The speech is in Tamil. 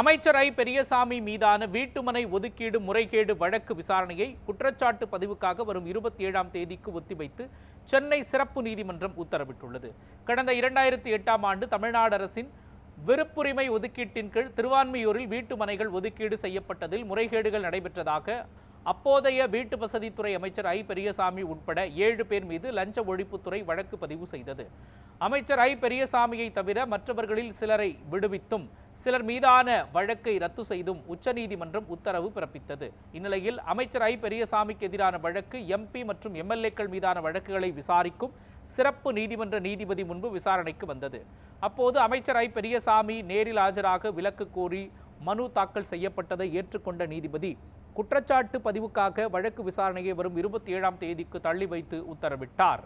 அமைச்சர் ஐ பெரியசாமி மீதான வீட்டுமனை ஒதுக்கீடு முறைகேடு வழக்கு விசாரணையை குற்றச்சாட்டு பதிவுக்காக வரும் இருபத்தி ஏழாம் தேதிக்கு ஒத்திவைத்து சென்னை சிறப்பு நீதிமன்றம் உத்தரவிட்டுள்ளது. கடந்த இரண்டாயிரத்தி எட்டாம் ஆண்டு தமிழ்நாடு அரசின் விருப்புரிமை ஒதுக்கீட்டின் கீழ் திருவான்மியூரில் வீட்டு மனைகள் ஒதுக்கீடு செய்யப்பட்டதில் முறைகேடுகள் நடைபெற்றதாக அப்போதைய வீட்டு வசதித்துறை அமைச்சர் ஐ. பெரியசாமி உட்பட ஏழு பேர் மீது லஞ்ச ஒழிப்புத்துறை வழக்கு பதிவு செய்தது. அமைச்சர் ஐ. பெரியசாமியை தவிர மற்றவர்களில் சிலரை விடுவித்தும் சிலர் மீதான வழக்கை ரத்து செய்தும் உச்சநீதிமன்றம் உத்தரவு பிறப்பித்தது. இந்நிலையில் அமைச்சர் ஐ. பெரியசாமிக்கு எதிரான வழக்கு எம்பி மற்றும் எம்எல்ஏக்கள் மீதான வழக்குகளை விசாரிக்கும் சிறப்பு நீதிமன்ற நீதிபதி முன்பு விசாரணைக்கு வந்தது. அப்போது அமைச்சர் ஐ. பெரியசாமி நேரில் ஆஜராக விலக்கு கோரி மனு தாக்கல் செய்யப்பட்டதை ஏற்றுக்கொண்ட நீதிபதி குற்றச்சாட்டு பதிவுக்காக வழக்கு விசாரணையை வரும் இருபத்தி ஏழாம் தேதிக்கு தள்ளி வைத்து உத்தரவிட்டார்.